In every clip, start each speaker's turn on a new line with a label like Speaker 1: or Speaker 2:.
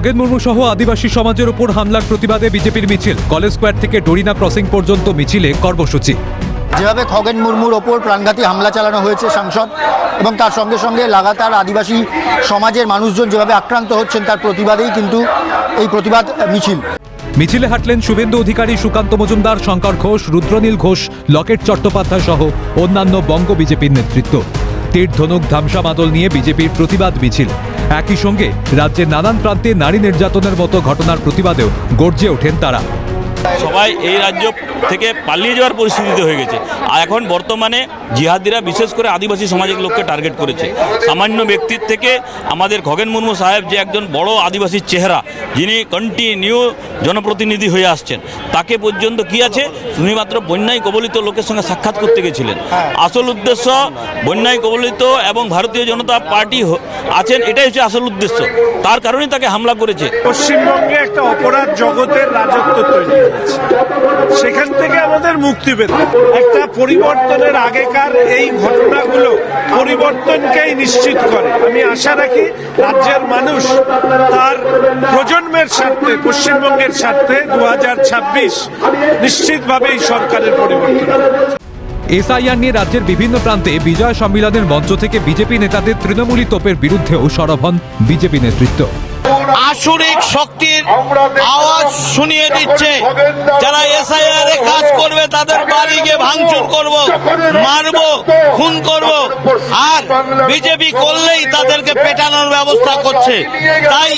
Speaker 1: খগেন মুর্মু সহ আদিবাসী সমাজের উপর হামলার প্রতিবাদে বিজেপির মিছিল। কলেজ স্কোয়ার থেকে ডরিনা ক্রসিং পর্যন্ত মিছিলে কর্মসূচি।
Speaker 2: যেভাবে খগেন মুর্মুর ওপর প্রাণঘাতী হামলা চালানো হয়েছে সাংসদ এবং তার সঙ্গে সঙ্গে লাগাতার আদিবাসী সমাজের মানুষজন যেভাবে আক্রান্ত হচ্ছেন তার প্রতিবাদেই কিন্তু এই প্রতিবাদ মিছিল।
Speaker 1: মিছিলে হাঁটলেন শুভেন্দু অধিকারী সুকান্ত মজুমদার শঙ্কর ঘোষ রুদ্রনীল ঘোষ লকেট চট্টোপাধ্যায় সহ অন্যান্য বঙ্গ বিজেপির নেতৃত্ব। তীর, ধনুক, ধামসা মাদল নিয়ে বিজেপির প্রতিবাদ মিছিল। একই সঙ্গে রাজ্যের নানান প্রান্তে নারী নির্যাতনের মতো ঘটনার প্রতিবাদেও গর্জে ওঠেন তারা।
Speaker 3: সবাই এই রাজ্য থেকে পালিয়ে যাওয়ার পরিস্থিতিতে হয়ে গেছে। আর এখন বর্তমানে জিহাদিরা বিশেষ করে আদিবাসী সমাজের লোককে টার্গেট করেছে। সামান্য ব্যক্তির থেকে আমাদের খগেন মুর্মু সাহেব যে একজন বড় আদিবাসীর চেহারা, যিনি কন্টিনিউ জনপ্রতিনিধি হয়ে আসছেন, তাকে পর্যন্ত কি আছে? শুধুমাত্র বন্যায় কবলিত লোকের সঙ্গে সাক্ষাৎ করতে গেছিলেন। আসল উদ্দেশ্য বন্যায় কবলিত এবং ভারতীয় জনতা পার্টি আছেন, এটাই হচ্ছে আসল উদ্দেশ্য। তার কারণেই তাকে হামলা করেছে।
Speaker 4: পশ্চিমবঙ্গে একটা অপরাধ জগতের রাজত্ব তৈরি। সেখান থেকে আমাদের মুক্তি পেতে একটা পরিবর্তনের আগেকার এই ঘটনাগুলো পরিবর্তনকেই নিশ্চিত করে। আমি আশা রাখি রাজ্যের মানুষ তার প্রজন্মের স্বার্থে, পশ্চিমবঙ্গের স্বার্থে দু নিশ্চিতভাবে এই সরকারের পরিবর্তন।
Speaker 1: এসআইআর নিয়ে রাজ্যের বিভিন্ন প্রান্তে বিজয় সম্মিলনের মঞ্চ থেকে বিজেপি নেতাদের তৃণমূলী তোপের বিরুদ্ধেও সরব হন বিজেপি নেতৃত্ব।
Speaker 5: আসরিক শক্তির আওয়াজ শুনিয়ে দিচ্ছে। যারা এসআইআর এ কাজ করবে তাদের বাড়ি গিয়ে ভাঙচুর করব মারব খুন করব। আর বিজেপি করলেই তাদেরকে পেটানোর ব্যবস্থা করছে। তাই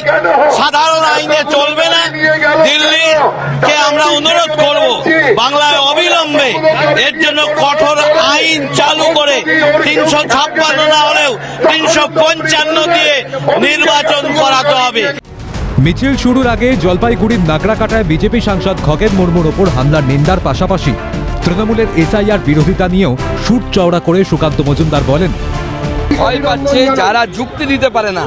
Speaker 5: সাধারণ আইনে চলবে না। দিল্লিকে আমরা অনুরোধ করব বাংলায় অবিলম্বে এর জন্য কঠোর আইন চালু তিনশো ছাপ্পান্ন না হলেও তিনশো পঞ্চান্ন দিয়ে নির্বাচন করাতে হবে।
Speaker 1: মিছিল শুরুর আগে জলপাইগুড়ির নাগরাকাটায় বিজেপি সাংসদ খগেন মুর্মুর ওপর হামলার নিন্দার পাশাপাশি তৃণমূলের এসআইআর বিরোধিতা নিয়েও সুট চওড়া করে সুকান্ত মজুমদার বলেন
Speaker 6: ভয় পাচ্ছে যারা যুক্তি দিতে পারে না।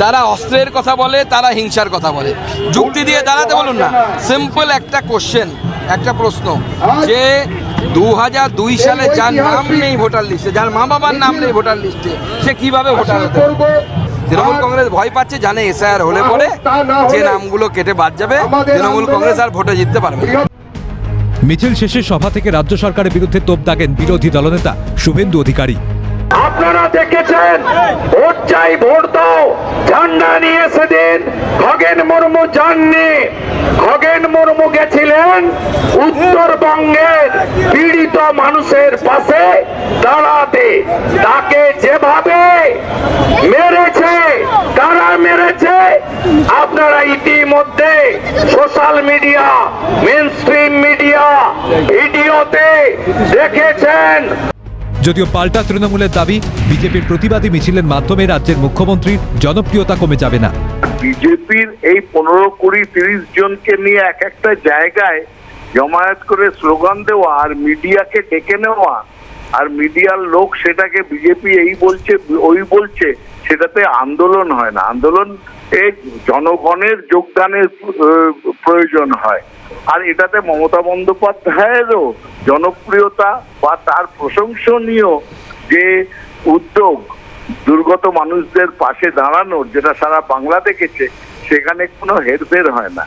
Speaker 6: তারা অস্ত্রের কথা বলে তারা হিংসার কথা বলে। যুক্তি দিয়ে দাঁড়াতে বলুন না। সিম্পল একটা কোশ্চেন একটা প্রশ্ন। যে দু হাজার দুই সালে যার নাম নেই ভোটার লিস্টে যার মা বাবার নাম নেই ভোটার লিস্টে সে কীভাবে ভোটার হতে তৃণমূল কংগ্রেস ভয় পাচ্ছে জানে এসআইআর হলে পরে যে নামগুলো কেটে বাদ যাবে তৃণমূল কংগ্রেস আর ভোটে জিততে পারবে
Speaker 1: মিছিল শেষে সভা থেকে রাজ্য সরকারের বিরুদ্ধে তোপ দাগেন বিরোধী দলনেতা শুভেন্দু অধিকারী।
Speaker 7: আপনারা দেখেছেন ভোট চাই ভোট দাও। ঝান্ডা নিয়ে সেদিন খগেন মুর্মু যাননি। খগেন মুর্মু গেছিলেন উত্তরবঙ্গের পীড়িত মানুষের পাশে দাঁড়াতে তাকে যেভাবে মেরেছে কারা মেরেছে আপনারা ইতিমধ্যে social media mainstream media ভিডিওতে দেখেছেন।
Speaker 1: যদিও পাল্টা তৃণমূলের দাবি বিজেপির প্রতিবাদী মিছিলের মাধ্যমে রাজ্যের মুখ্যমন্ত্রীর জনপ্রিয়তা কমে যাবে না।
Speaker 8: বিজেপির এই পনেরো কুড়ি তিরিশ জনকে নিয়ে এক একটা জায়গায় জমায়েত করে স্লোগান দেওয়া আর মিডিয়াকে ডেকে নেওয়া আর মিডিয়ার লোক সেটাকে বিজেপি এই বলছে, ওই বলছে, সেটাতে আন্দোলন হয় না। আন্দোলন এ জনগণের যোগদানের প্রয়োজন হয়। আর এটাতে মমতা বন্দ্যোপাধ্যায়েরও জনপ্রিয়তা বা তার প্রশংসনীয় যে উদ্যোগ দুর্গত মানুষদের পাশে দাঁড়ানোর, যেটা সারা বাংলা দেখেছে, সেখানে কোনো হেরফের হয় না।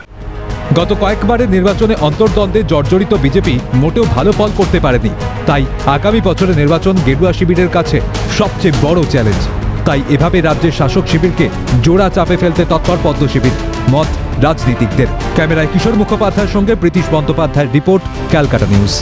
Speaker 1: গত কয়েকবারের নির্বাচনে অন্তর্দ্বন্দ্বে জর্জরিত বিজেপি মোটেও ভালো ফল করতে পারেনি। তাই আগামী বছরের নির্বাচন গেরুয়া শিবিরের কাছে সবচেয়ে বড় চ্যালেঞ্জ। তাই এভাবে রাজ্যের শাসক শিবিরকে জোড়া চাপে ফেলতে তৎপর পদ্ম শিবির, মত রাজনীতিকদের। ক্যামেরায় কিশোর মুখোপাধ্যায়ের সঙ্গে প্রীতিশ বন্দ্যোপাধ্যায়ের রিপোর্ট, ক্যালকাটা নিউজ।